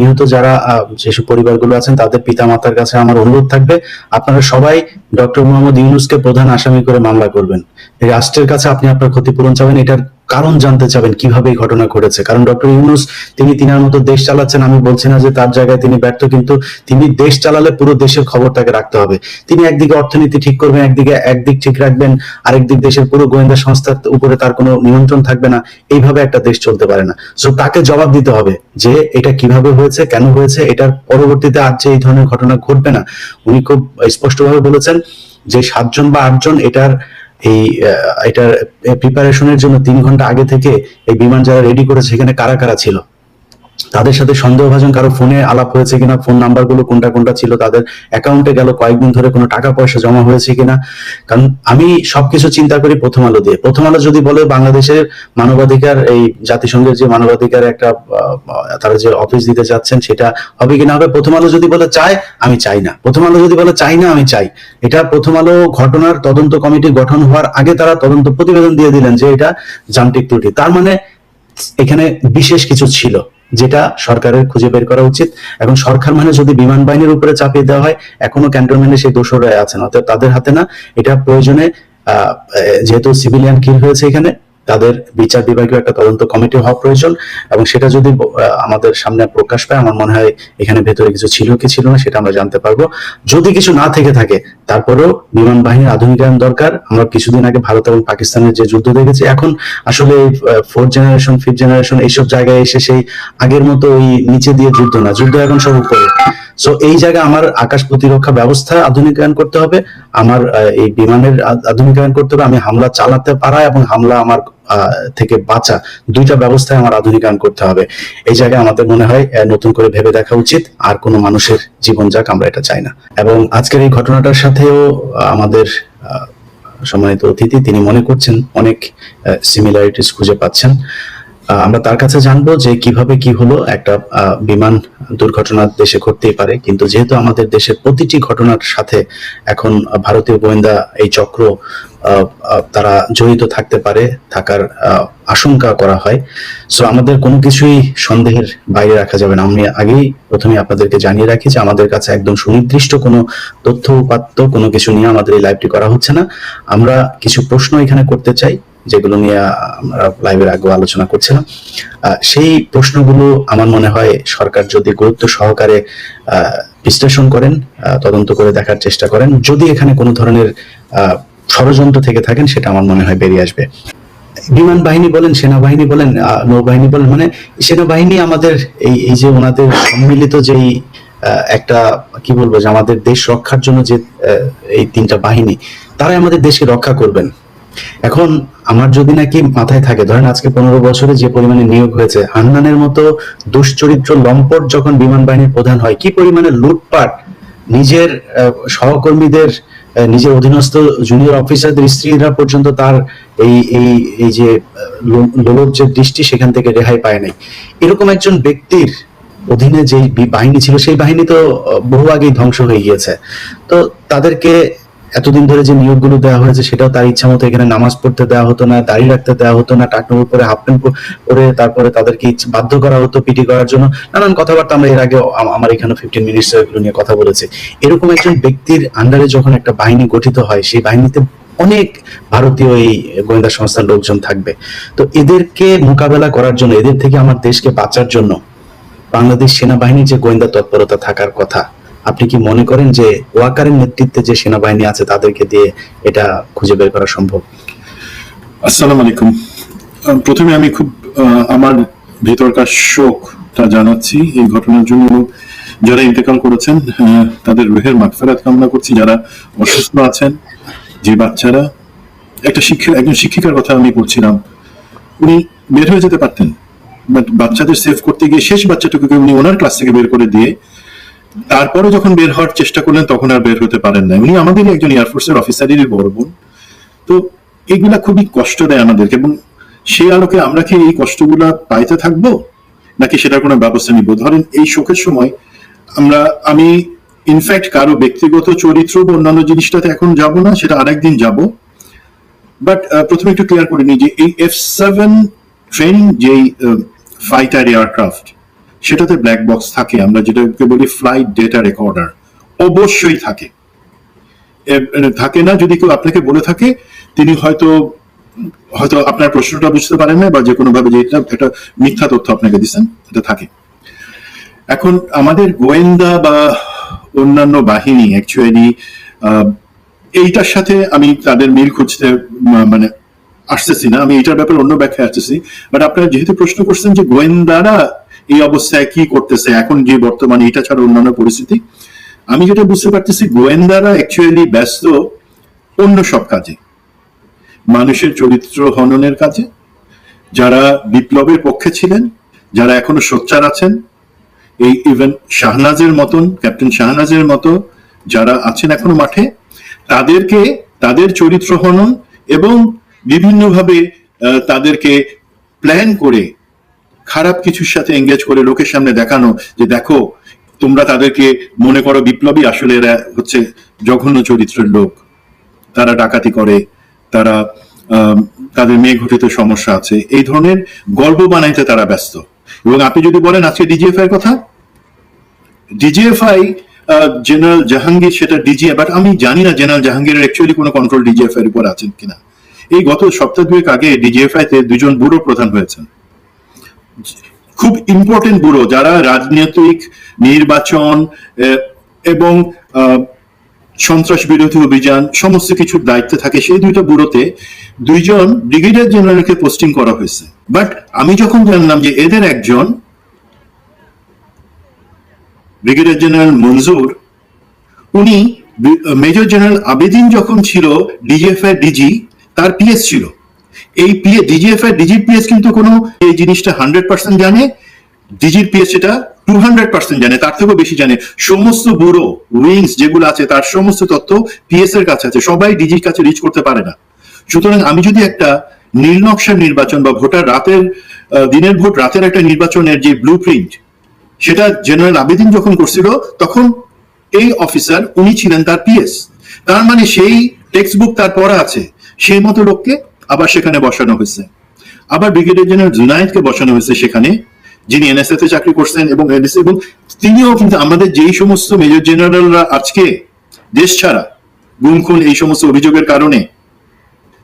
নিহত যারা যেসব পরিবারগুলো আছেন, তাদের পিতা মাতার কাছে আমার অনুরোধ থাকবে, আপনারা সবাই ডক্টর মোহাম্মদ ইউনুসকে প্রধান আসামি করে মামলা করবেন। রাষ্ট্রের কাছে আপনি আপনার ক্ষতিপূরণ চাবেন, এটার কারণ জানতে চাবেন কীভাবে এই ঘটনা ঘটেছে। কারণ ডক্টর ইউনুস, তিনি তিনার মতো দেশ চালাচ্ছেন, আমি বলছি না যে তার জায়গায় তিনি ব্যর্থ, কিন্তু তিনি দেশ চালালে পুরো দেশের খবর তাকে রাখতে হবে। তিনি একদিকে অর্থনীতি ঠিক করবেন, একদিকে একদিক ঠিক রাখবেন আরেক দিক দেশের পুরো গোয়েন্দা সংস্থার উপরে তার কোনো নিয়ন্ত্রণ থাকবে না। এইভাবে একটা দেশ চলতে পারে না। সো তাকে জবাব দিতে হবে যে এটা কীভাবে হয়েছে, কেন হয়েছে, এটার পরবর্তীতে আর যে এই ধরনের ঘটনা ঘটবে না। উনি খুব স্পষ্টভাবে বলেছেন যে সাতজন বা আটজন এটার এই এটার প্রিপারেশনের জন্য তিন ঘণ্টা আগে থেকে এই বিমান যারা রেডি করেছে, সেখানে কারা কারা ছিল? তাদের সাথে সন্দেহভাজন কারও ফোনে আলাপ হয়েছে কিনা, ফোন নাম্বারগুলো কোনটা কোনটা ছিল, তাদের অ্যাকাউন্টে গেল, কয়েকদিন ধরে কোনো টাকা পয়সা জমা হয়েছে কিনা। কারণ আমি সবকিছু চিন্তা করি প্রথম আলো দিয়ে। প্রথম আলো যদি বলে বাংলাদেশের মানবাধিকার, এই জাতিসংঘের যে মানবাধিকার একটা তারা যে অফিস দিতে চাচ্ছেন সেটা হবে কিনা হবে? প্রথম আলো যদি বলে চায়, আমি চাই না। প্রথম আলো যদি বলে চাই না, আমি চাই। এটা প্রথম আলো ঘটনার তদন্ত কমিটি গঠন হওয়ার আগে তারা তদন্ত প্রতিবেদন দিয়ে দিলেন যে এটা যান্ত্রিক ত্রুটি। তার মানে এখানে বিশেষ কিছু ছিল। যেটা সরকারের খুঁজে বের করা উচিত এবং সরকার মানে যদি বিমান বাহিনীর উপরে চাপিয়ে দেওয়া হয়, এখনও ক্যান্টনমেন্টে সেই দোষরা আছেন। অর্থাৎ তাদের হাতে না, এটা প্রয়োজনে যেহেতু সিভিলিয়ান কিল হয়েছে এখানে তাদের বিচার বিভাগীয় একটা তদন্ত কমিটি হওয়া প্রয়োজন এবং সেটা যদি আমাদের সামনে প্রকাশ পায়, আমার মনে হয় এখানে ভেতরে কিছু ছিল কি ছিল না সেটা আমরা জানতে পারব। যদি কিছু না থেকে থাকে, তারপরেও বিমান বাহিনীর আধুনিকায়ন দরকার। আমরা কিছুদিন আগে ভারত এবং পাকিস্তানের যে যুদ্ধ দেখেছি, এখন আসলে ফোর্থ জেনারেশন ফিফথ জেনারেশন এইসব জায়গায় এসে সেই আগের মতো ওই নিচে দিয়ে যুদ্ধ না। যুদ্ধ এখন সব উপরে সো এই জায়গায় আমার আকাশ প্রতিরক্ষা ব্যবস্থা আধুনিকায়ন করতে হবে। আমার এই বিমানের আধুনিকায়ন করতে হবে। আমি হামলা চালাতে পারা এবং হামলা আমার থেকে বাঁচা দুইটা ব্যবস্থায় আমার আধুনিকায়ন করতে হবে। এই জায়গায় আমাদের মনে হয় নতুন করে ভেবে দেখা উচিত। আর কোনো মানুষের জীবন যাক আমরা এটা চাই না। এবং আজকের এই ঘটনাটার সাথেও আমাদের সম্মানিত অতিথি, তিনি মনে করছেন, অনেক সিমিলারিটিস খুঁজে পাচ্ছেন। আমরা তার কাছে জানব যে কীভাবে কি হলো একটা বিমান দুর্ঘটনা দেশে ঘটতেই পারে। কিন্তু যেহেতু আমাদের দেশের প্রতিটি ঘটনার সাথে এখন ভারতীয় গোয়েন্দা এই চক্র তারা জড়িত থাকতে পারে, থাকার আশঙ্কা করা হয়। সো আমাদের কোনো কিছুই সন্দেহের বাইরে রাখা যাবে না। আমি আগেই প্রথমে আপনাদেরকে জানিয়ে রাখি যে আমাদের কাছে একদম সুনির্দিষ্ট কোনো তথ্য উপাত্ত কোনো কিছু নিয়ে আমাদের এই লাইভটি করা হচ্ছে না। আমরা কিছু প্রশ্ন এখানে করতে চাই। যেগুলো নিয়ে আমরা লাইভের আগে আলোচনা করছিলাম। সেই প্রশ্নগুলো আমার মনে হয় সরকার যদি গুরুত্ব সহকারে বিশ্লেষণ করেন তদন্ত করে দেখার চেষ্টা করেন, যদি এখানে কোনো ধরনের ষড়যন্ত্র থেকে থাকেন, সেটা আমার মনে হয় বেরিয়ে আসবে। বিমান বাহিনী বলেন, সেনাবাহিনী বলেন নৌবাহিনী বলেন মানে সেনাবাহিনী আমাদের এই এই যে ওনাদের সম্মিলিত যেই একটা, কি বলব যে আমাদের দেশ রক্ষার জন্য যে এই তিনটা বাহিনী, তারাই আমাদের দেশকে রক্ষা করবেন। এখন আমার যদি নাকি মাথায় থাকে, ধরেন আজকে পনেরো বছরে যে পরিমাণে নিয়োগ হয়েছে, হান্নানের মতো দুশ্চরিত্র লম্পট যখন বিমান বাহিনীর প্রধান হয়, কি পরিমাণে লুটপাট নিজের সহকর্মীদের নিজের অধীনস্থ জুনিয়র অফিসারদের স্ত্রীরা পর্যন্ত তার এই এই এই যে লোলক যে দৃষ্টি সেখান থেকে রেহাই পায় নাই। এরকম একজন ব্যক্তির অধীনে যে বাহিনী ছিল, সেই বাহিনী তো বহু আগেই ধ্বংস হয়ে গিয়েছে। তো তাদেরকে এতদিন ধরে যে নিয়োগগুলো দেওয়া হয়েছে, সেটাও তার ইচ্ছা মতো এখানে নামাজ পড়তে দেওয়া হতো না দাঁড়িয়ে রাখতে দেওয়া হতো না টাকনোর উপরে হাফ প্যান্ট পরে তারপরে তাদেরকে বাধ্য করা হতো পিটি করার জন্য। নানান কথাবার্তা আমরা এর আগে আমার এখানে ফিফটিন মিনিটস এগুলো নিয়ে কথা বলেছি। এরকম একজন ব্যক্তির আন্ডারে যখন একটা বাহিনী গঠিত হয়, সেই বাহিনীতে অনেক ভারতীয় এই গোয়েন্দা সংস্থার লোকজন থাকবে। তো এদেরকে মোকাবেলা করার জন্য, এদের থেকে আমার দেশকে বাঁচার জন্য বাংলাদেশ সেনাবাহিনীর যে গোয়েন্দা তৎপরতা থাকার কথা আপনি কি মনে করেন যে ওয়াকারের নেতৃত্বে যে সেনাবাহিনী আছে তাদেরকে দিয়ে এটা খুঁজে বের করা সম্ভব? আসসালামু আলাইকুম। প্রথমে আমি খুব আমার ভেতরকার শোকটা জানাচ্ছি এই ঘটনার জন্য। যারা ইন্তেকাল করেছেন তাদের রুহের মাগফিরাত কামনা করছি। যারা অসুস্থ আছেন, যে বাচ্চারা, একটা শিক্ষা একজন শিক্ষিকার কথা আমি বলছিলাম। উনি বের হয়ে যেতে পারতেন বাচ্চাদের সেভ করতে গিয়ে শেষ বাচ্চাটুকুকে উনি ওনার ক্লাস থেকে বের করে দিয়ে তারপরে যখন বের হওয়ার চেষ্টা করলেন, তখন আর বের হতে পারেন না উনি আমাদেরই একজন এয়ারফোর্সের অফিসারেরই বড় বোন। তো এগুলা খুবই কষ্ট দেয় আমাদেরকে এবং সেই আলোকে আমরা কি এই কষ্টগুলা পাইতে থাকব? নাকি সেটার কোনো ব্যবস্থা নিব? ধরেন এই শোকের সময় আমরা, আমি ইনফ্যাক্ট কারও ব্যক্তিগত চরিত্র বা অন্যান্য জিনিসটাতে এখন যাব না, সেটা আরেকদিন যাব। বাট প্রথমে একটু ক্লিয়ার করে নিই যে এই এফ সেভেন ট্রেনিং যেই ফাইটার এয়ারক্রাফট সেটাতে ব্ল্যাক বক্স থাকে। আমরা যেটাকে বলি ফ্লাইট ডেটা রেকর্ডার অবশ্যই থাকে। এ, থাকে না যদি কেউ আপনাকে বলে থাকে তিনি হয়তো হয়তো আপনার প্রশ্নটা বুঝতে পারেন না বা যে কোনো ভাবে যে এটা একটা মিথ্যা তথ্য আপনাকে দিচ্ছেন এটা থাকে। এখন আমাদের গোয়েন্দা বা অন্যান্য বাহিনী অ্যাকচুয়ালি এইটার সাথে আমি তাদের মিল খুঁজতে মানে আসতেছি না। আমি এটার ব্যাপারে অন্য ব্যাখ্যা আসতেছি। বাট আপনারা যেহেতু প্রশ্ন করছেন যে গোয়েন্দারা এই অবস্থায় কি করতেছে, এখন যে বর্তমানে এটা ছাড়া অন্যান্য পরিস্থিতি। আমি যেটা বুঝতে পারতেছি, গোয়েন্দারা অ্যাকচুয়ালি ব্যস্ত অন্য সব কাজে। মানুষের চরিত্র হননের কাজে। যারা বিপ্লবের পক্ষে ছিলেন, যারা এখনও সোচ্চার আছেন, এই ইভেন শাহনাজের মতন, ক্যাপ্টেন শাহনাজের মতো যারা আছেন এখনও মাঠে, তাদেরকে, তাদের চরিত্র হনন এবং বিভিন্নভাবে তাদেরকে প্ল্যান করে খারাপ কিছুর সাথে এঙ্গেজ করে লোকের সামনে দেখানো যে দেখো, তোমরা তাদেরকে মনে করো বিপ্লবী, আসলে এরা হচ্ছে জঘন্য চরিত্রের লোক। তারা ডাকাতি করে, তারা তাদের মেয়ে ঘটিত সমস্যা আছে। এই ধরনের গল্প বানাইতে তারা ব্যস্ত। এবং আপনি যদি বলেন আজকে ডিজিএফআই কথা ডিজিএফআই জেনারেল জাহাঙ্গীর সেটা ডিজিএ বাট আমি জানি না জেনারেল জাহাঙ্গীরের অ্যাকচুয়ালি কোনো কন্ট্রোল ডিজিএফআই এর উপর আছেন কিনা। এই গত সপ্তাহ দুয়েক আগে ডিজিএফআই তে দুজন বুড়ো প্রধান হয়েছেন। খুব ইম্পর্টেন্ট ব্যুরো যারা রাজনৈতিক, নির্বাচন এবং সন্ত্রাস বিরোধী অভিযান সমস্ত কিছুর দায়িত্বে থাকে, সেই দুইটা ব্যুরোতে দুইজন ব্রিগেডিয়ার জেনারেলকে পোস্টিং করা হয়েছে। বাট আমি যখন জানলাম যে এদের একজন ব্রিগেডিয়ার জেনারেল মঞ্জুর উনি মেজর জেনারেল আবেদিন যখন ছিল ডিজিএফআই ডিজি, তার পিএস ছিল। এই পিএ ডিজিএফআই ডিজির পিএস কিন্তু কোনো এই জিনিসটা হান্ড্রেড পার্সেন্ট জানে। ডিজির পিএস সেটা টু হান্ড্রেড পার্সেন্ট জানে, তার থেকেও বেশি জানে। সমস্ত ব্যুরো, উইংস যেগুলো আছে, তার সমস্ত তথ্য পিএস এর কাছে আছে। সবাই ডিজির কাছে রিচ করতে পারে না। সুতরাং আমি যদি একটা নীলনকশার নির্বাচন বা ভোটার রাতের দিনের ভোট, রাতের একটা নির্বাচনের যে ব্লু প্রিন্ট সেটা জেনারেল আবেদিন যখন করছিল, তখন এই অফিসার উনি ছিলেন তার পিএস তার মানে সেই টেক্সট বুক তার পড়া আছে। সেই মতো লোককে আবার সেখানে বসানো হয়েছে। আবার ব্রিগেডিয়ার জেনারেল জুনায়েদকে বসানো হয়েছে সেখানে, যিনি এনএসএ তে চাকরি করছেন এবং এবং তিনিও কিন্তু আমাদের যেই সমস্ত মেজর জেনারেলরা আজকে দেশ ছাড়া গুম, খুন এই সমস্ত অভিযোগের কারণে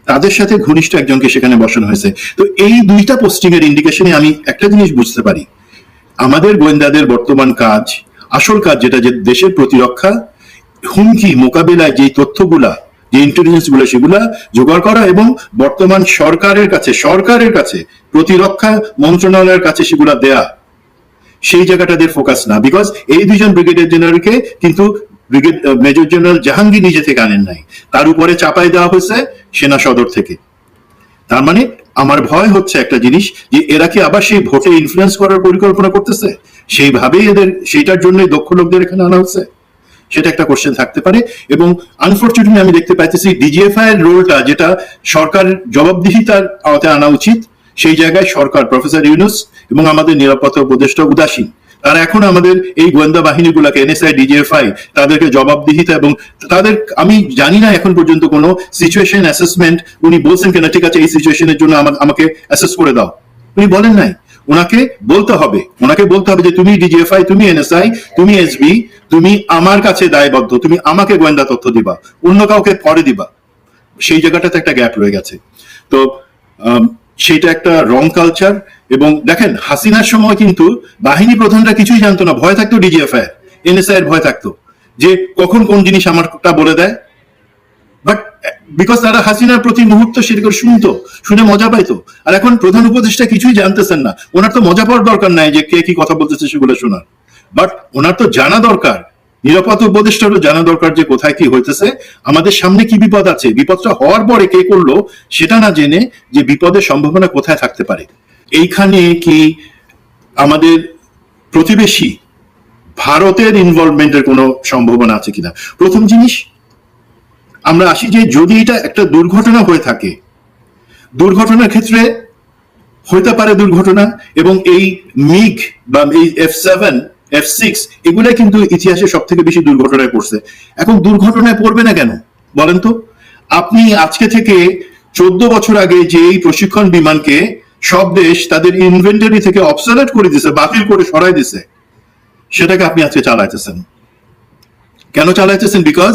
তাদের সাথে ঘনিষ্ঠ একজনকে সেখানে বসানো হয়েছে। তো এই দুইটা পোস্টিং এর ইন্ডিকেশনে আমি একটা জিনিস বুঝতে পারি। আমাদের গোয়েন্দাদের বর্তমান কাজ, আসল কাজ যেটা যে দেশের প্রতিরক্ষা, হুমকি মোকাবিলায় যে তথ্যগুলা যে ইন্টেলিজেন্সগুলো সেগুলা জোগাড় করা এবং বর্তমান সরকারের কাছে সরকারের কাছে, প্রতিরক্ষা মন্ত্রণালয়ের কাছে সেগুলা দেয়া, সেই জায়গাটাদের ফোকাস না। বিকজ এই দুজন ব্রিগেডিয়ার জেনারেলকে কিন্তু মেজর জেনারেল জাহাঙ্গীর নিজে থেকে আনেন নাই। তার উপরে চাপাই দেওয়া হয়েছে সেনা সদর থেকে। তার মানে আমার ভয় হচ্ছে একটা জিনিস যে এরা কি আবার সেই ভোটে ইনফ্লুয়েন্স করার পরিকল্পনা করতেছে? সেইভাবেই এদের, সেইটার জন্যই দক্ষ লোকদের এখানে আনা হচ্ছে। সেটা একটা কোশ্চেন থাকতে পারে এবং আনফর্চুনেটলি আমি দেখতে পাইতেছি ডিজিএফআই এর রোলটা যেটা সরকার জবাবদিহিতার আওতায় আনা উচিত, সেই জায়গায় সরকার প্রফেসর ইউনুস এবং আমাদের নিরাপত্তা উপদেষ্টা উদাসীন। তারা এখন আমাদের এই গোয়েন্দা বাহিনীগুলোকে এনএসআই ডিজিএফআই তাদেরকে জবাবদিহিতা এবং তাদের, আমি জানি না এখন পর্যন্ত কোনো সিচুয়েশন অ্যাসেসমেন্ট উনি বলছেন কেন, ঠিক আছে, এই সিচুয়েশনের জন্য আমা- আমাকে অ্যাসেস করে দাও। উনি বলেন নাই। ওনাকে বলতে হবে। ওনাকে বলতে হবে যে, তুমি ডিজিএফআই তুমি এনএসআই তুমি এসবি তুমি আমার কাছে দায়বদ্ধ, তুমি আমাকে গোয়েন্দা তথ্য দিবা, অন্য কাউকে পরে দিবা। সেই জায়গাটাতে একটা গ্যাপ রয়ে গেছে। তো সেইটা একটা রং কালচার এবং দেখেন, হাসিনার সময় কিন্তু বাহিনী প্রধানরা কিছুই জানতো না। ভয় থাকতো ডিজিএফআই এনএসআই এর ভয় থাকতো। যে কখন কোন জিনিস আমারটা বলে দেয় বাট বিকজ তারা হাসিনার প্রতি মুহূর্ত সেটা শুনতো, শুনে মজা পাইতো। আর এখন প্রধান উপদেষ্টা কিছুই জানতেছেন না। ওনার তো মজা পাওয়ার দরকার নাই যে কে কি কথা বলতেছে সেগুলো শোনার। বাট ওনার তো জানা দরকার। নিরাপত্তা উপদেষ্টারও জানা দরকার যে কোথায় কি হইতেছে। আমাদের সামনে কি বিপদ আছে? বিপদটা হওয়ার পরে কে করল, সেটা না জেনে যে বিপদের সম্ভাবনা কোথায় থাকতে পারে। এইখানে কি আমাদের প্রতিবেশী ভারতের ইনভলভমেন্টের কোনো সম্ভাবনা আছে কিনা? প্রথম জিনিস আমরা আসি যে যদি এটা একটা দুর্ঘটনা হয়ে থাকে, দুর্ঘটনার ক্ষেত্রে হইতে পারে দুর্ঘটনা এবং এই মিগ বা এই এফ সেভেন এফ সিক্স এগুলা কিন্তু ইতিহাসে সব থেকে বেশি দুর্ঘটনায় পড়ছে। এখন দুর্ঘটনায় পড়বে না কেন? বলেন তো। আপনি আজকে থেকে চোদ্দ বছর আগে যে এই প্রশিক্ষণ বিমানকে সব দেশ তাদের ইনভেন্টারি থেকে অবসলেট করে দিছে, বাতিল করে সরাই দিছে, সেটাকে আপনি আজকে চালাইতেছেন। কেন চালাইতেছেন? বিকজ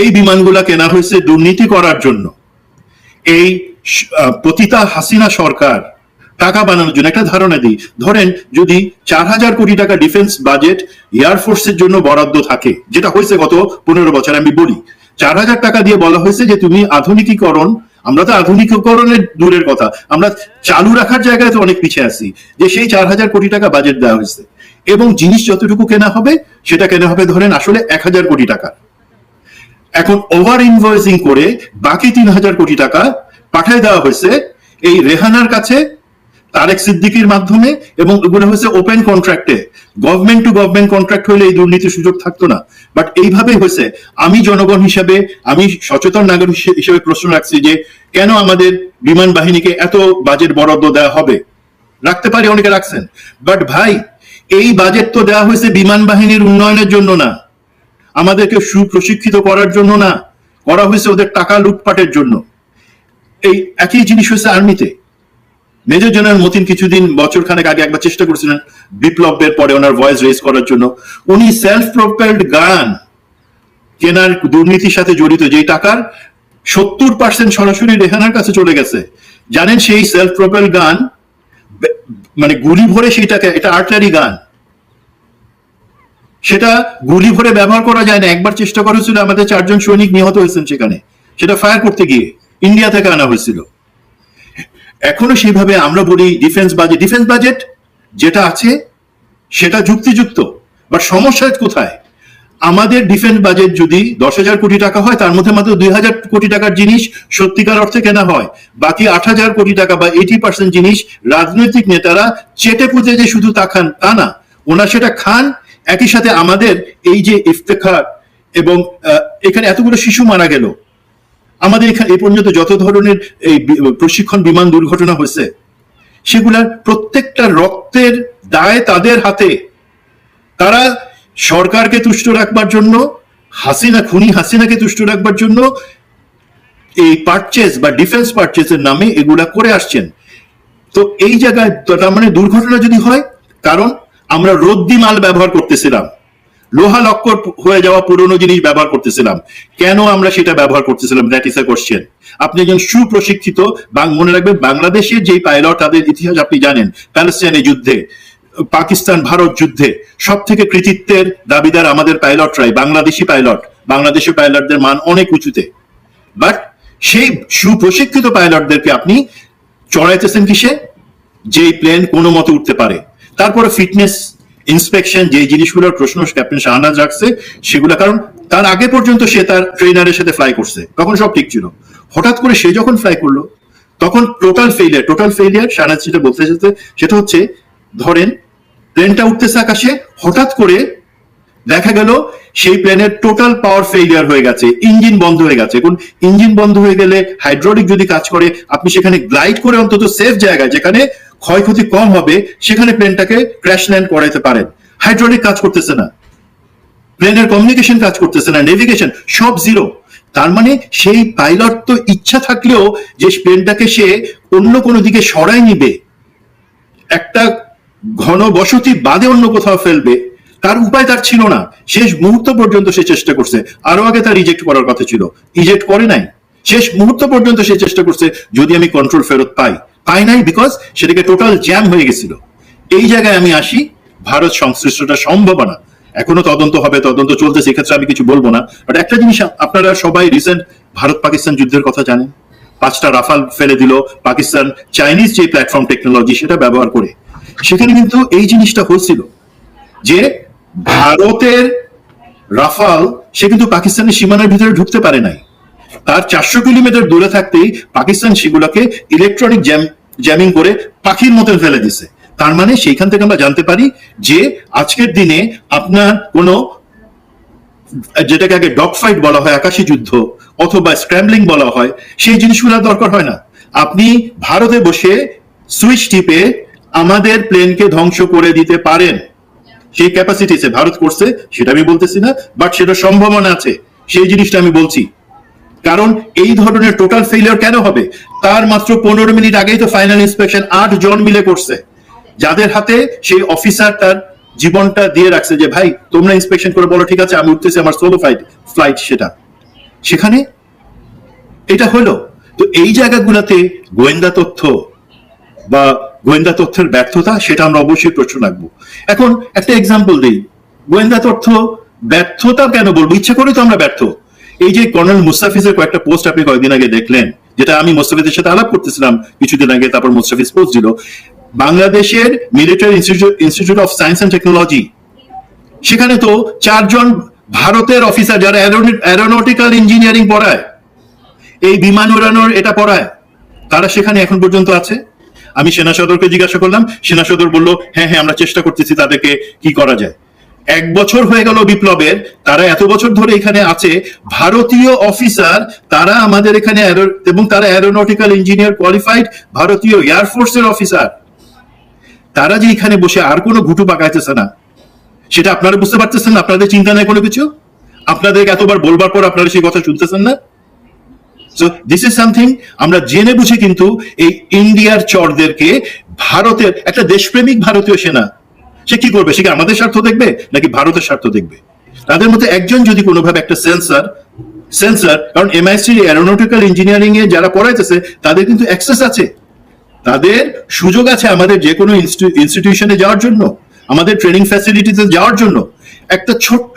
এই বিমানগুলা কেনা হয়েছে দুর্নীতি করার জন্য। এই পতিতা হাসিনা সরকার টাকা বানানোর জন্য, একটা ধারণা দিই। ধরেন যদি চার হাজার কোটি টাকা ডিফেন্স বাজেট এয়ারফোর্সের জন্য বরাদ্দ থাকে, যেটা হয়েছে গত পনেরো বছর, আমি বলি। চার হাজার টাকা দিয়ে বলা হয়েছে যে তুমি আধুনিকীকরণ, আমরা তো আধুনিকীকরণের দূরের কথা, আমরা চালু রাখার জায়গায় তো অনেক পিছিয়ে আছি, যে সেই চার হাজার কোটি টাকা বাজেট দেওয়া হয়েছে। এবং জিনিস যতটুকু কেনা হবে, সেটা কেনা হবে ধরেন আসলে এক হাজার কোটি টাকা। এখন ওভার ইনভয়েসিং করে বাকি তিন হাজার কোটি টাকা পাঠিয়ে দেওয়া হয়েছে এই রেহানার কাছে, তারেক সিদ্দিকির মাধ্যমে, এবং এগুলো হয়েছে ওপেন কন্ট্রাক্টে গভর্নমেন্ট টু গভর্নমেন্ট কন্ট্রাক্ট হলে এই দুর্নীতির সুযোগ থাকতো না। বাট এইভাবেই হয়েছে। আমি জনগণ হিসাবে, আমি সচেতন নাগরিক হিসে- হিসেবে প্রশ্ন রাখছি যে, কেন আমাদের বিমান বাহিনীকে এত বাজেট বরাদ্দ দেওয়া হবে? রাখতে পারি, অনেকে রাখছেন। বাট ভাই এই বাজেট তো দেওয়া হয়েছে বিমান বাহিনীর উন্নয়নের জন্য না। আমাদেরকে সুপ্রশিক্ষিত করার জন্য না, করা হয়েছে ওদের টাকা লুটপাটের জন্য। এই একই জিনিস হয়েছে আর্মিতে। মেজর জেনারেল মতিন কিছুদিন বছর খানেক আগে একবার চেষ্টা করেছিলেন বিপ্লবের পরে ওনার ভয়েস রেজ করার জন্য। উনি সেলফ প্রোপেলড গান কেনার দুর্নীতির সাথে জড়িত, যেই টাকার সত্তর পার্সেন্ট সরাসরি রেহানার কাছে চলে গেছে। জানেন সেই সেলফ প্রোপেল গান মানে গুলি ভরে সেইটাকে, এটা আর্টারি গান সেটা গুলি ভরে ব্যবহার করা যায় না, একবার চেষ্টা করা হয়েছিল, আমাদের চারজন সৈনিক নিহত হয়েছেন সেখানে। সেটা ফায়ার করতে গিয়ে ইন্ডিয়া থেকে আনা হয়েছিল। এখনও সেইভাবে আমরা বলি ডিফেন্স বাজেট ডিফেন্স বাজেট যেটা আছে, সেটা যুক্তিযুক্ত বাট সমস্যা কোথায়? আমাদের ডিফেন্স বাজেট যদি দশ হাজার কোটি টাকা হয়, তার মধ্যে মাত্র দুই হাজার কোটি টাকার জিনিস সত্যিকার অর্থে কেনা হয়। বাকি আট হাজার কোটি টাকা বা এইটি পার্সেন্ট জিনিস রাজনৈতিক নেতারা চেটে পুঁতে যে শুধু তা খান, তা না। ওনারা সেটা খান। একই সাথে আমাদের এই যে ইফতেখার এবং এখানে এতগুলো শিশু মারা গেল। আমাদের এখানে এ পর্যন্ত যত ধরনের এই প্রশিক্ষণ বিমান দুর্ঘটনা হয়েছে, সেগুলার প্রত্যেকটা রক্তের দায় তাদের হাতে। তারা সরকারকে তুষ্ট রাখবার জন্য, হাসিনা, খুনি হাসিনাকে তুষ্ট রাখবার জন্য এই পারচেজ বা ডিফেন্স পারচেজের নামে এগুলা করে আসছেন। তো এই জায়গায় তার মানে দুর্ঘটনা যদি হয়, কারণ আমরা রদ্দি মাল ব্যবহার করতেছিলাম। লোহা লক্কর হয়ে যাওয়া পুরনো জিনিস ব্যবহার করতেছিলাম। কেন আমরা সেটা ব্যবহার করতেছিলাম? দ্যাট ইস এ কোশ্চেন আপনি একজন সুপ্রশিক্ষিত মনে রাখবেন, বাংলাদেশের যেই পাইলট তাদের ইতিহাস আপনি জানেন প্যালেস্টাইনের যুদ্ধে। পাকিস্তান ভারত যুদ্ধে সব থেকে কৃতিত্বের দাবিদার আমাদের পাইলটরাই, বাংলাদেশি পাইলট। বাংলাদেশি পাইলটদের মান অনেক উঁচুতে। বাট সেই সুপ্রশিক্ষিত পাইলটদেরকে আপনি চড়াইতেছেন কিসে? যেই প্লেন কোনো মতে উঠতে পারে। তারপরে ফিটনেস ইন্সপেকশন যে জিনিসগুলোর প্রশ্ন ক্যাপ্টেন শাহনাজ রাখছে, সেগুলো কারণ তার আগে পর্যন্ত সে তার ট্রেনারের সাথে ফ্লাই করছে। তখন সব ঠিক ছিল। হঠাৎ করে সে যখন ফ্লাই করল, তখন total failure total failure Shahnaz যেটা বলতে চাইছে সেটা হচ্ছে, ধরেন প্লেনটা উঠতেছে আকাশে, হঠাৎ করে দেখা গেল সেই প্লেনের টোটাল পাওয়ার ফেলিয়ার হয়ে গেছে ইঞ্জিন বন্ধ হয়ে গেছে। এখন ইঞ্জিন বন্ধ হয়ে গেলে হাইড্রোলিক যদি কাজ করে, আপনি সেখানে গ্লাইড করে অন্তত সেফ জায়গায়, যেখানে ক্ষয়ক্ষতি কম হবে, সেখানে প্লেনটাকে ক্র্যাশ ল্যান্ড করাইতে পারেন। হাইড্রোলিক কাজ করতেছে না। প্লেনের কমিউনিকেশন কাজ করতেছে না নেভিগেশন সব জিরো তার মানে সেই পাইলট তো ইচ্ছা থাকলেও যে প্লেনটাকে সে অন্য কোনো দিকে সরাই নিবে, একটা ঘন বসতি বাদে অন্য কোথাও ফেলবে, তার উপায় তার ছিল না। শেষ মুহূর্ত পর্যন্ত সে চেষ্টা করছে। আরও আগে তার রিজেক্ট করার কথা ছিল। রিজেক্ট করে নাই। শেষ মুহূর্ত পর্যন্ত সে চেষ্টা করছে, যদি আমি কন্ট্রোল ফেরত পাই। পাই নাই বিকজ সেটাকে টোটাল জ্যাম হয়ে গেছিল। এই জায়গায় আমি আসি, ভারত সংশ্লিষ্টটা সম্ভাবনা এখনও তদন্ত হবে, তদন্ত চলতেছে এক্ষেত্রে আমি কিছু বলব না। বাট একটা জিনিস আপনারা সবাই রিসেন্ট ভারত পাকিস্তান যুদ্ধের কথা জানেন। পাঁচটা রাফাল ফেলে দিল পাকিস্তান চাইনিজ যে প্ল্যাটফর্ম টেকনোলজি সেটা ব্যবহার করে। সেখানে কিন্তু এই জিনিসটা হয়েছিল যে ভারতের রাফাল, সে কিন্তু পাকিস্তানের সীমানার ভিতরে ঢুকতে পারে নাই। তার চারশো কিলোমিটার দূরে থাকতেই পাকিস্তান সেগুলোকে ইলেকট্রনিক জ্যাম জ্যামিং করে পাখির মতন ফেলে দিছে। তার মানে সেইখান থেকে আমরা জানতে পারি যে আজকের দিনে আপনার কোনো, যেটাকে আগে ডগ ফাইট বলা হয়, আকাশী যুদ্ধ অথবা স্ক্র্যাম্বলিং বলা হয়, সেই জিনিসগুলো দরকার হয় না। আপনি ভারতে বসে সুইচ টিপে আমাদের প্লেনকে ধ্বংস করে দিতে পারেন। সেই ক্যাপাসিটি ভারত করছে, সেটা আমি বলতেছি না বাট সেটা সম্ভাবনা আছে। সেই জিনিসটা আমি বলছি। কারণ এই ধরনের টোটাল ফেলিয়ার কেন হবে? তার মাত্র পনেরো মিনিট আগেই তো ফাইনাল ইন্সপেকশন আট জন মিলে করছে। যাদের হাতে সেই অফিসার তার জীবনটা দিয়ে রাখছে যে, ভাই, তোমরা ইন্সপেকশন করে বলো, ঠিক আছে, আমি উঠতেছি আমার সোলো ফ্লাইট ফ্লাইট সেটা। সেখানে এটা হলো। তো এই জায়গাগুলোতে গোয়েন্দা তথ্য বা গোয়েন্দা তথ্যের ব্যর্থতা সেটা আমরা অবশ্যই প্রশ্ন রাখব। এখন একটা এক্সাম্পল দিই। গোয়েন্দা তথ্য ব্যর্থতা কেন বলব? ইচ্ছে করে তো আমরা ব্যর্থ। এই যে কর্নেল মুস্তাফিজের কয়েকটা পোস্ট আপনি কয়েকদিন আগে দেখলেন, যেটা আমি মুস্তাফিজের সাথে আলাপ করতেছিলাম কিছুদিন আগে, তারপর মুস্তাফিজ পোস্ট দিল। বাংলাদেশের military institute institute of science and technology সেখানে তো চারজন ভারতের অফিসার যারা অ্যারোনটিক্যাল ইঞ্জিনিয়ারিং পড়ায়, এই বিমান উড়ানোর এটা পড়ায়, তারা সেখানে এখন পর্যন্ত আছে? আমি সেনা সদরকে জিজ্ঞাসা করলাম, সেনা সদর বলল হ্যাঁ হ্যাঁ আমরা চেষ্টা করতেছি তাদেরকে কি করা যায়। এক বছর হয়ে গেল বিপ্লবের, তারা এত বছর ধরে এখানে আছে, ভারতীয় অফিসার, তারা আমাদের এখানে এবং তারা অ্যারোনটিক্যাল ইঞ্জিনিয়ার কোয়ালিফাইড ভারতীয় এয়ারফোর্সের অফিসার। তারা যে এখানে বসে আর কোনো ঘুটু পাকাইতেছে না। সেটা আপনারা বুঝতে পারতেছেন না? আপনাদের চিন্তা নাই কোনো কিছু? আপনাদের এতবার বলবার পর আপনারা সেই কথা শুনতেছেন না? সো দিস ইজ সামথিং আমরা জেনে বুঝে কিন্তু এই ইন্ডিয়ার চরদেরকে ভারতের, একটা দেশপ্রেমিক ভারতীয় সেনা, সে কি করবে? সে কি আমাদের স্বার্থ দেখবে নাকি ভারতের স্বার্থ দেখবে? তাদের মধ্যে একজন যদি কোনোভাবে একটা সেন্সার সেন্সার কারণ এমআইসি অ্যারোনটিক্যাল ইঞ্জিনিয়ারিং এ যারা পড়াইতেছে, তাদের কিন্তু অ্যাক্সেস আছে। তাদের সুযোগ আছে আমাদের যে কোনো ইনস্টিটিউশনে যাওয়ার জন্য, আমাদের ট্রেনিং ফ্যাসিলিটিতে যাওয়ার জন্য। একটা ছোট্ট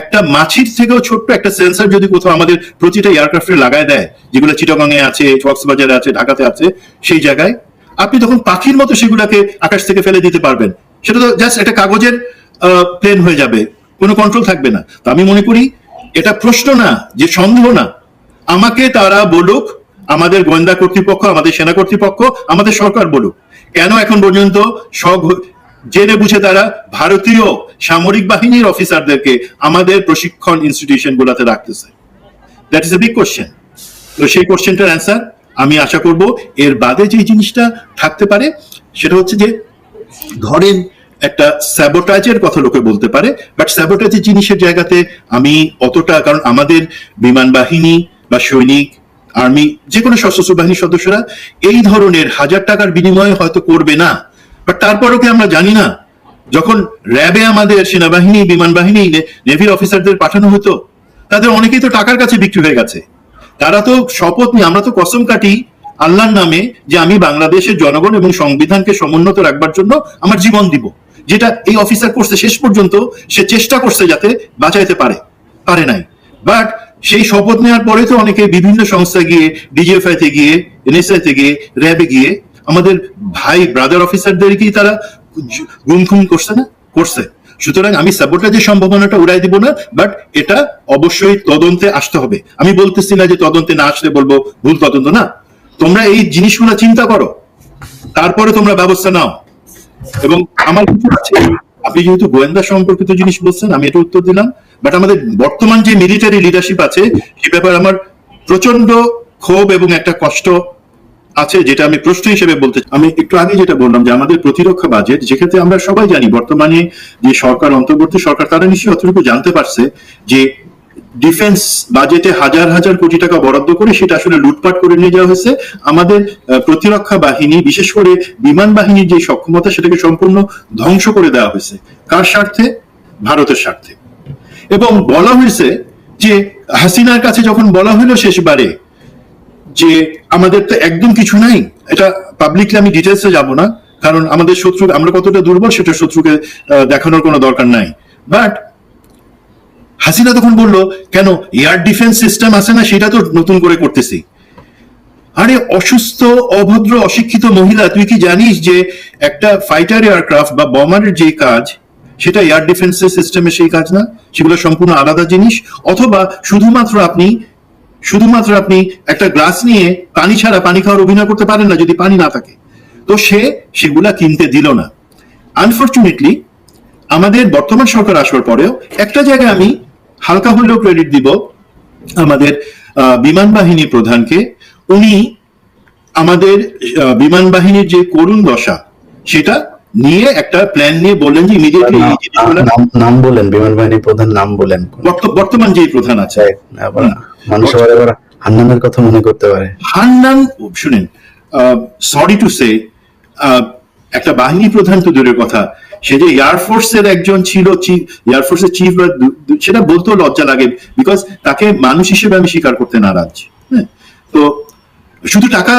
একটা মাছির থেকেও ছোট্ট একটা সেন্সর যদি কোথাও আমাদের প্রতিটা এয়ারক্রাফটে লাগায় দেয়, যেগুলো চিটাগাং এ আছে কক্সবাজারে আছে, ঢাকাতে আছে, সেই জায়গায়, আপনি তখন পাখির মতো সেগুলোকে আকাশ থেকে ফেলে দিতে পারবেন। সেটা তো জাস্ট একটা কাগজের প্লেন হয়ে যাবে। কোনো কন্ট্রোল থাকবে না। তো আমি মনে করি, এটা প্রশ্ন না, যে সন্দেহ না। আমাকে তারা বলুক, আমাদের গোয়েন্দা কর্তৃপক্ষ, আমাদের সেনা কর্তৃপক্ষ, আমাদের সরকার বলুক। কেন এখন পর্যন্ত জেনে বুঝে তারা ভারতীয় সামরিক বাহিনীর অফিসারদেরকে আমাদের প্রশিক্ষণ ইনস্টিটিউশন গুলাতে রাখতেছে। That is a big question তো সেই কোশ্চেনটার অ্যান্সার আমি আশা করব এর বাদে যে জিনিসটা থাকতে পারে, সেটা হচ্ছে যে ধরেন একটা স্যাবোটাজের কথা লোকে বলতে পারে বাট স্যাবোটাজের জিনিসের জায়গাতে আমি অতটা, কারণ আমাদের বিমান বাহিনী বা সৈনিক আর্মি যে কোনো সশস্ত্র বাহিনীর সদস্যরা এই ধরনের হাজার টাকার বিনিময়ে হয়তো করবে না। বাট তারপরও কি আমরা জানি না? যখন র্যাবে আমাদের সেনাবাহিনী বিমান বাহিনী নেভির অফিসারদের পাঠানো হতো, তাদের অনেকেই তো টাকার কাছে বিক্রি হয়ে গেছে। তারা তো শপথ নিয়ে, আমরা তো কসম কাটি আল্লাহর নামে যে আমি বাংলাদেশের জনগণ এবং সংবিধানকে সমুন্নত রাখবার জন্য আমার জীবন দিব, যেটা এই অফিসার করছে শেষ পর্যন্ত, সে চেষ্টা করছে যাতে বাঁচাইতে পারে পারে নাই। বাট সেই শপথ নেওয়ার পরে তো অনেকে বিভিন্ন সংস্থা গিয়ে ডিজিএফআই তে গিয়ে এনএসআই তে গিয়ে, র্যাবে গিয়ে আমাদের ভাই ব্রাদার অফিসারদেরকেই তারা গুম খুম করছে না? করছে। সুতরাং আমি সাবোটাজের সম্ভাবনাটা উড়াই দিব না বাট এটা অবশ্যই তদন্তে আসতে হবে। আমি বলতেছি না যে তদন্তে না আসলে বলব, ভুল তদন্ত না। তোমরা এই জিনিসগুলো চিন্তা করো। তারপরে তোমরা ব্যবস্থা নাও। এবং আমার আছে, আপনি যেহেতু গোয়েন্দা সম্পর্কিত জিনিস বলছেন, আমি এটা উত্তর দিলাম বাট আমাদের বর্তমান যে মিলিটারি লিডারশিপ আছে, সে ব্যাপারে আমার প্রচণ্ড ক্ষোভ এবং একটা কষ্ট আছে যেটা আমি প্রশ্ন হিসেবে বলতে আমি একটু আগে যেটা বললাম যে আমাদের প্রতিরক্ষা বাজেট যেক্ষেত্রে আমরা সবাই জানি বর্তমানে যে সরকার, অন্তর্বর্তী সরকার, তারা নিশ্চয়ই অতটুকু জানতে পারছে যে ডিফেন্স বাজেটে হাজার হাজার কোটি টাকা বরাদ্দ করে সেটা আসলে লুটপাট করে নিয়ে যাওয়া হয়েছে। আমাদের প্রতিরক্ষা বাহিনী, বিশেষ করে বিমান বাহিনীর যে সক্ষমতা, সেটাকে সম্পূর্ণ ধ্বংস করে দেওয়া হয়েছে। কার স্বার্থে? ভারতের স্বার্থে। এবং বলা হয়েছে যে হাসিনার কাছে যখন বলা হলো শেষবারে যে আমাদের তো একদম কিছু নাই। এটা পাবলিকলি আমি ডিটেলসে যাব না, কারণ আমাদের শত্রু, আমরা কতটা দুর্বল সেটা শত্রুকে দেখানোর কোনো দরকার নাই। বাট হাসিনা তখন বলল, কেন এয়ার ডিফেন্স সিস্টেম আছে না, সেটা তো নতুন করে করতেছি। আরে, অসুস্থ, অভদ্র, অশিক্ষিত মহিলা, তুই কি জানিস যে একটা ফাইটার এয়ারক্রাফট বা বমারের যে কাজ, সেটা এয়ার ডিফেন্সের সিস্টেমে সেই কাজ না? সেগুলো সম্পূর্ণ আলাদা জিনিস। অথবা শুধুমাত্র আপনি শুধুমাত্র আপনি একটা গ্লাস নিয়ে পানি ছাড়া পানি খাওয়ার অভিনয় করতে পারেন না যদি পানি না থাকে। তো সে সেগুলা কিনতে দিল না। আনফর্চুনেটলি আমাদের বর্তমান সরকার আসার পরেও একটা জায়গায় আমি হালকা হলেও ক্রেডিট দিব আমাদের বিমান বাহিনী প্রধানকে। উনি আমাদের বিমান বাহিনীর যে করুণ দশা সেটা নিয়ে একটা প্ল্যান নিয়ে বললেন যে ইমিডিয়েটলি নাম- বলেন বিমান বাহিনী প্রধান নাম বলেন। বর্তমান যে প্রধান আছে আবার মানুষ আবার হান্নানের কথা মনে করতে পারে। হান্নান শুনেন সরি টু সে একটা বাহিনী প্রধান তো দূরের কথা। সে যে এয়ারফোর্সের একজন ছিল এয়ারফোর্সের চিফ সেটা বলতেও লজ্জা লাগে বিকজ তাকে মানুষ হিসেবে আমি স্বীকার করতে নারাজ। হ্যাঁ তো শুধু টাকা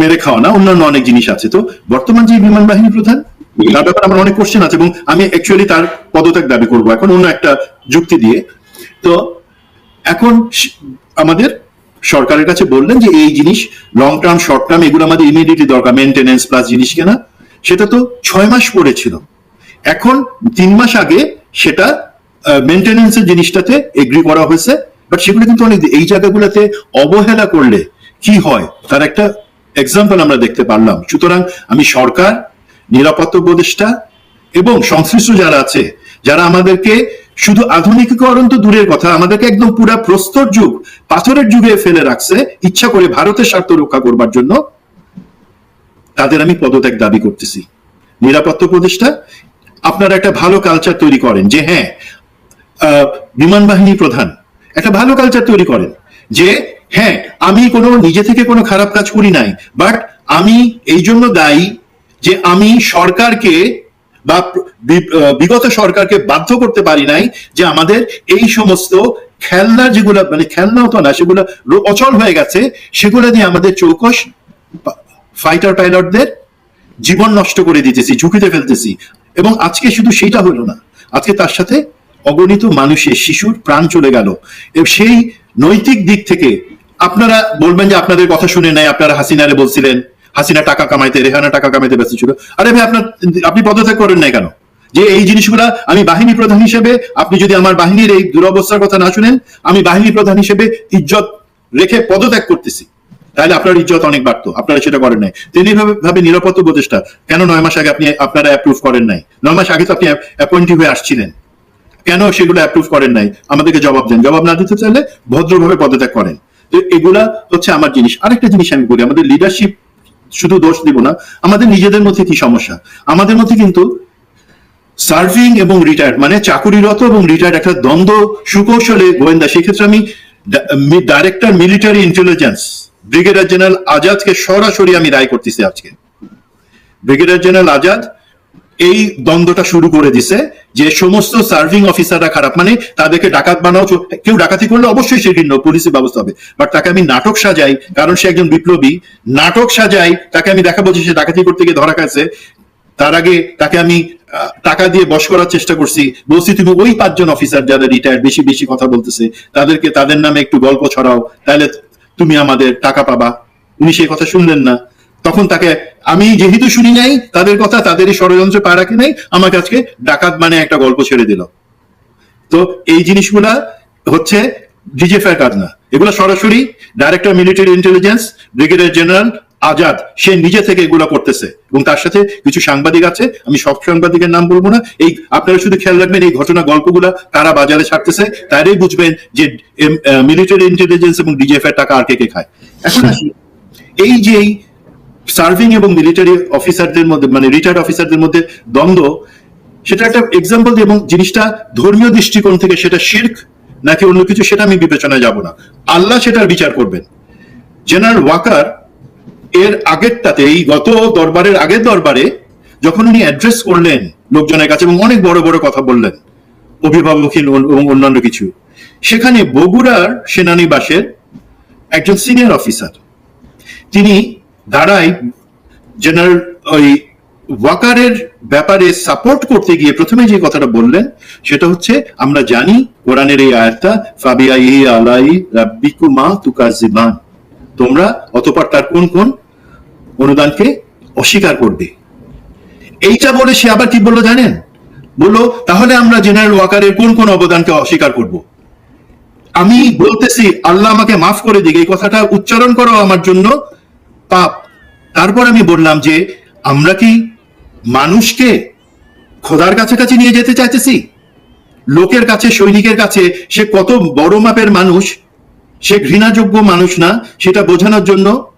মেরে খাওয়া না, অন্যান্য অনেক জিনিস আছে। তো বর্তমান যে বিমান বাহিনী প্রধান, তার ব্যাপারে আমার অনেক কোশ্চেন আছে এবং আমি অ্যাকচুয়ালি তার পদত্যাগ দাবি করব এখন অন্য একটা যুক্তি দিয়ে। তো এখন আমাদের সরকারের কাছে বললেন যে এই জিনিস লং টার্ম শর্ট টার্ম এগুলো আমাদের ইমিডিয়েটলি দরকার মেনটেনেন্স প্লাস জিনিস কেনা। সেটা তো ছয় মাস পড়েছিল এখন তিন মাস আগে সেটা মেনটেনেন্সের জিনিসটাতে এগ্রি করা হয়েছে বাট সেগুলো কিন্তু অনেক এই জায়গাগুলোতে অবহেলা করলে কি হয়? তার একটা এক্সাম্পল আমরা দেখতে পারলাম। সুতরাং আমি সরকার, নিরাপত্তা উপদেষ্টা এবং সংশ্লিষ্ট যারা আছে যারা আমাদেরকে শুধু আধুনিকীকরণ তো দূরের কথা, আমাদেরকে একদম পুরা প্রস্তর যুগ, পাথরের যুগে ফেলে রাখছে, ইচ্ছা করে ভারতের স্বার্থ রক্ষা করবার জন্য, তাদের আমি পদত্যাগ দাবি করতেছি। নিরাপত্তা উপদেষ্টা, আপনারা একটা ভালো কালচার তৈরি করেন, যে হ্যাঁ বিমান বাহিনী প্রধান, একটা ভালো কালচার তৈরি করেন, যে হ্যাঁ আমি কোনো, নিজে থেকে কোনো খারাপ কাজ করি নাই বাট আমি এই জন্য দায়ী যে আমি সরকারকে বা বিগত সরকারকে বাধ্য করতে পারি নাই যে আমাদের এই সমস্ত খেলনা যেগুলো মানে খেলনাও তো না, সেগুলো অচল হয়ে গেছে, সেগুলো দিয়ে আমাদের চৌকস ফাইটার পাইলটদের জীবন নষ্ট করে দিতেছি, ঝুঁকিতে ফেলতেছি। এবং আজকে শুধু সেটা হলো না, আজকে তার সাথে অগণিত মানুষের, শিশুর প্রাণ চলে গেল। সেই নৈতিক দিক থেকে আপনারা বলবেন যে আপনাদের কথা শুনে নাই, আপনারা হাসিনারে বলছিলেন। হাসিনা টাকা কামাইতে, রেহানা টাকা কামাইতে ব্যস্ত ছিল। আরে ভাই, আপনার, আপনি পদত্যাগ করেন নাই কেন? যে এই জিনিসগুলা আমি বাহিনী প্রধান হিসেবে, আপনি যদি আমার বাহিনীর এই দুরবস্থার কথা না শুনেন, আমি বাহিনী প্রধান হিসেবে ইজ্জত রেখে পদত্যাগ করতেছি। তাহলে আপনার ইজ্জত অনেক বাড়তো, আপনারা সেটা করেন নাই। তিনি ভাবে নিরাপত্তা উপদেষ্টা, কেন নয় মাস আগে আপনি আপনারা অ্যাপ্রুভ করেন নাই? নয় মাস আগে তো আপনি অ্যাপয়েন্টিভ হয়ে আসছিলেন। কেন সেগুলো অ্যাপ্রুভ করেন নাই? আমাদেরকে জবাব দেন। জবাব না দিতে চাইলে ভদ্রভাবে পদত্যাগ করেন। তো এগুলা হচ্ছে আমার জিনিস। আরেকটা জিনিস আমি বলি আমাদের লিডারশিপ শুধু দোষ দিব না, আমাদের নিজেদের মধ্যে কি সমস্যা? আমাদের মধ্যে কিন্তু সার্ভিং এবং রিটায়ার্ড মানে চাকুরিরত এবং রিটায়ার্ড একটা দ্বন্দ্ব সুকৌশলে গোয়েন্দা। সেক্ষেত্রে আমি director military intelligence brigadier general আজাদকে সরাসরি আমি দায়ী করতেছি আজকে। ব্রিগেডিয়ার জেনারেল আজাদ এই দ্বন্দ্বটা শুরু করে দিছে। যে সমস্ত সার্ভিং অফিসাররা খারাপ মানে তাদেরকে ডাকাত বানাও কেউ ডাকাতি করলে অবশ্যই সে ঘৃণ্য পুলিশি ব্যবস্থা হবে। বাট তাকে আমি নাটক সাজাই, কারণ সে একজন বিপ্লবী। নাটক সাজাই, তাকে আমি দেখাবো যে সে ডাকাতি করতে গিয়ে ধরা খাচ্ছে তার আগে তাকে আমি টাকা দিয়ে বস করার চেষ্টা করছি। বলছি, তুমি ওই পাঁচজন অফিসার যারা রিটায়ার্ড বেশি বেশি কথা বলতেছে, তাদেরকে তাদের নামে একটু গল্প ছড়াও, তাহলে তুমি আমাদের টাকা পাবা। উনি সেই কথা শুনলেন না। তখন তাকে, আমি যেহেতু শুনি নাই, তাদের কথা, তাদেরই ষড়যন্ত্রে পা রাখি নাই, আমাকে আজকে ডাকাত মানে একটা গল্প ছেড়ে দিল। তো এই জিনিসগুলা হচ্ছে ডিজেফ এর কাজ না এগুলো সরাসরি director military intelligence, brigadier general Azad, সে নিজে থেকে এগুলো করতেছে। এবং তার সাথে কিছু সাংবাদিক আছে, আমি সব সাংবাদিকের নাম বলব না। এই আপনারা শুধু খেয়াল রাখবেন, এই ঘটনা গল্পগুলা কারা বাজারে ছাড়তেছে, তারাই বুঝবেন যে মিলিটারি ইন্টেলিজেন্স এবং ডিজিএফ টাকা আর কে কে খায়। এখন আসি, এই যে সার্ভিং এবং মিলিটারি অফিসারদের মধ্যে মানে রিটায়ার্ড অফিসারদের মধ্যে দ্বন্দ্ব, সেটা একটা এক্সাম্পল এবং জিনিসটা ধর্মীয় দৃষ্টিকোণ থেকে সেটা শির্ক নাকি অন্য কিছু, সেটা আমি বিবেচনায় যাব না। আল্লাহ সেটার বিচার করবেন। জেনারেল ওয়াকার এর আগেরটাতে, এই গত দরবারের আগের দরবারে, যখন উনি অ্যাড্রেস করলেন লোকজনের কাছে এবং অনেক বড় বড় কথা বললেন, অভিভাবকহীন এবং অন্যান্য কিছু, সেখানে বগুড়ার সেনানিবাসের একজন সিনিয়র অফিসার তিনি দাঁড়ায় জেনারেল ওই ওয়াকারের ব্যাপারে সাপোর্ট করতে গিয়ে প্রথমে যে কথাটা বললেন, সেটা হচ্ছে, আমরা জানি কোরআনের এই ফাবিআই আলাই তোমরা অতপর তার কোন কোন অনুদানকে অস্বীকার করবে। এইটা বলে সে আবার কি বলল জানেন? বলল, তাহলে আমরা জেনারেল ওয়াকারের কোন কোন অবদানকে অস্বীকার করব? আমি বলতেছি, আল্লাহ আমাকে মাফ করে দিক, এই কথাটা উচ্চারণ করো আমার জন্য পাপ। তারপর আমি বললাম যে, আমরা কি মানুষকে খোদার কাছাকাছি নিয়ে যেতে চাইতেছি? লোকের কাছে, সৈনিকের কাছে, সে কত বড় মাপের মানুষ, সে ঘৃণাযোগ্য মানুষ না, সেটা বোঝানোর জন্য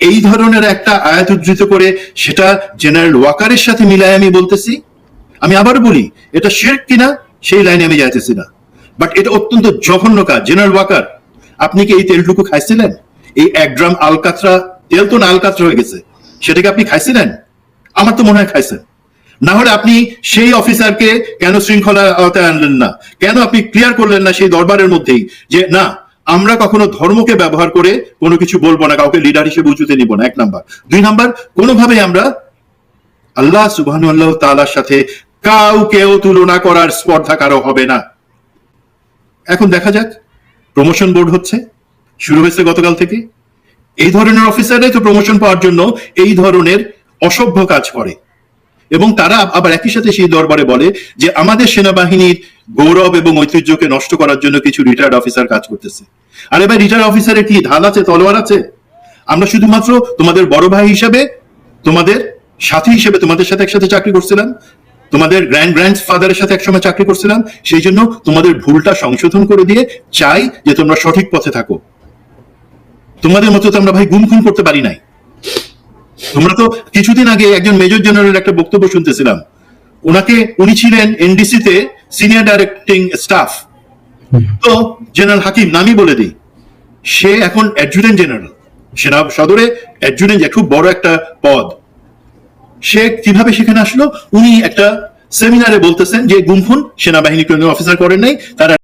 এই ধরনের একটা আয়াত উদ্ধৃত করে সেটা জেনারেল ওয়াকারের সাথে মিলায় আমি বলতেছি। আমি আবার বলি, এটা শেখ কিনা, সেই লাইনে আমি যাইতেছি না। বাট এটা অত্যন্ত জঘন্য কাজ। জেনারেল ওয়াকার, আপনি কি এই তেলটুকু খাইছিলেন? এই এক ড্রাম আলকাতরা তেল তো না আলকাতরা হয়ে গেছে। সেটাকে আপনি খাইছিলেন? আমার তো মনে হয় খাইছেন। না হলে আপনি সেই অফিসারকে কেন শৃঙ্খলা আওতায় আনলেন না? কেন আপনি ক্লিয়ার করলেন না সেই দরবারের মধ্যেই যে, না, আমরা কখনো ধর্মকে ব্যবহার করে কোনো কিছু বলব না, কাউকে লিডার হিসেবে উঁচুতে নিব না। এক নাম্বার। দুই নাম্বার, কোনোভাবেই আমরা আল্লাহ সুবাহ তালার সাথে কাউকেও তুলনা করার স্পর্ধা কারও হবে না। এখন দেখা যাক, প্রমোশন বোর্ড হচ্ছে। শুরু হয়েছে গতকাল থেকে। এই ধরনের অফিসাররাই তো প্রমোশন পাওয়ার জন্য এই ধরনের অসভ্য কাজ করে। এবং তারা আবার একই সাথে সেই দরবারে বলে যে, আমাদের সেনাবাহিনীর গৌরব এবং ঐতিহ্যকে নষ্ট করার জন্য কিছু রিটায়ার্ড অফিসার কাজ করতেছে। আরে ভাই রিটায়ার্ড অফিসারের কি ঢাল আছে, তলোয়ার আছে? আমরা শুধুমাত্র তোমাদের বড় ভাই হিসেবে, তোমাদের সাথী হিসেবে তোমাদের সাথে একসাথে চাকরি করছিলাম, তোমাদের গ্র্যান্ড গ্র্যান্ড ফাদারের সাথে একসময় চাকরি করছিলাম, সেই জন্য তোমাদের ভুলটা সংশোধন করে দিয়ে চাই যে তোমরা সঠিক পথে থাকো। তোমাদের মতো তো আমরা ভাই গুম খুন করতে পারি নাই। তোমরা তো কিছুদিন আগে একজন মেজর জেনারেল একটা বক্তব্য শুনতেছিলাম। ওনাকে উনি ছিলেন এনডিসি তে সিনিয়র ডাইরেক্টিং স্টাফ। তো জেনারেল হাকিম, নামই বলে দিই। সে এখন অ্যাডজুটেন্ট জেনারেল। সেনা সদরে অ্যাডজুটেন্ট খুব বড় একটা পদ। সে কীভাবে সেখানে আসলো? উনি একটা সেমিনারে বলতেছেন যে গুমফুন সেনাবাহিনী অফিসার করেন নাই, তারা